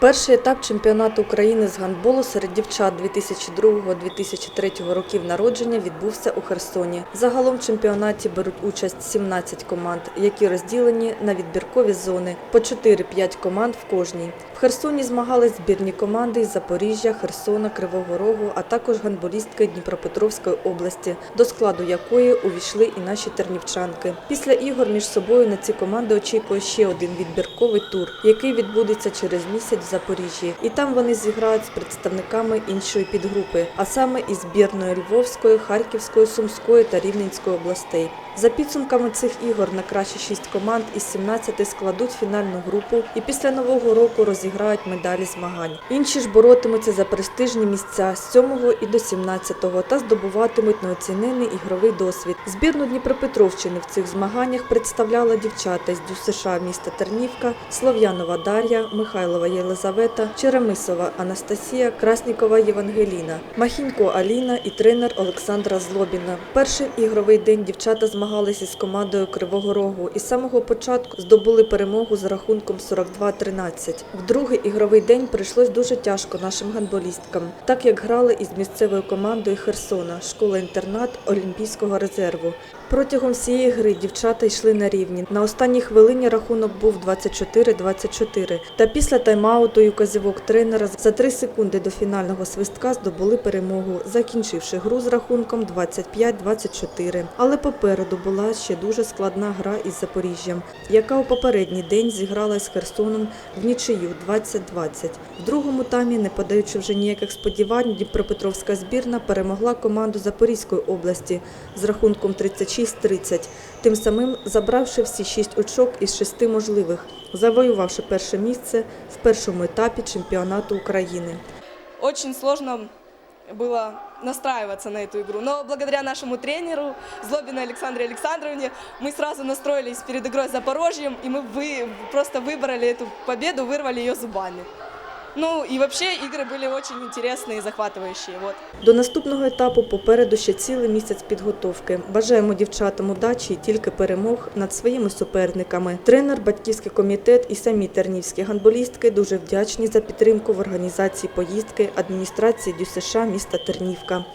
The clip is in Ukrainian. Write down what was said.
Перший етап чемпіонату України з гандболу серед дівчат 2002-2003 років народження відбувся у Херсоні. Загалом в чемпіонаті беруть участь 17 команд, які розділені на відбіркові зони по 4-5 команд в кожній. В Херсоні змагались збірні команди із Запоріжжя, Херсона, Кривого Рогу, а також гандболістки Дніпропетровської області, до складу якої увійшли і наші тернівчанки. Після ігор між собою на ці команди очікує ще один відбірковий тур, який відбудеться через місяць Запоріжжі. І там вони зіграють з представниками іншої підгрупи, а саме із збірної Львовської, Харківської, Сумської та Рівненської областей. За підсумками цих ігор на кращі шість команд із 17 складуть фінальну групу і після нового року розіграють медалі змагань. Інші ж боротимуться за престижні місця з 7 і до 17 та здобуватимуть неоцінений ігровий досвід. Збірну Дніпропетровщини в цих змаганнях представляла дівчата з ДЮСШ міста Тернівка, Слов'янова Дар'я, Михайлова Єлизавета, Черемисова Анастасія, Краснікова Євангеліна, Махінько Аліна і тренер Олександра Злобіна. Перший ігровий день дівчата змагалися із командою Кривого Рогу і з самого початку здобули перемогу з рахунком 42-13. В другий ігровий день прийшлось дуже тяжко нашим гандболісткам, так як грали із місцевою командою Херсона, школа-інтернат Олімпійського резерву. Протягом всієї гри дівчата йшли на рівні. На останній хвилині рахунок був 24-24. Та після тайм-ауту і указівок тренера за 3 секунди до фінального свистка здобули перемогу, закінчивши гру з рахунком 25-24. Але попереду була ще дуже складна гра із Запоріжжям, яка у попередній день зіграла з Херсоном в нічию 20-20. В другому таймі, не подаючи вже ніяких сподівань, Дніпропетровська збірна перемогла команду Запорізької області з рахунком 36-30, тим самим забравши всі шість очок із шести можливих, завоювавши перше місце в першому етапі чемпіонату України. Очень сложно было настраиваться на эту игру. Но благодаря нашему тренеру Злобиной Александре Александровне мы сразу настроились перед игрой с Запорожьем, и мы вы, просто выбрали эту победу, вырвали ее зубами. Ну и вообще игры были очень интересные и захватывающие. Вот. До наступного етапу попереду ще цілий місяць підготовки. Бажаємо дівчатам удачі і тільки перемог над своїми суперниками. Тренер, батьківський комітет і самі тернівські гандболістки дуже вдячні за підтримку в організації поїздки адміністрації ДЮСШ міста Тернівка.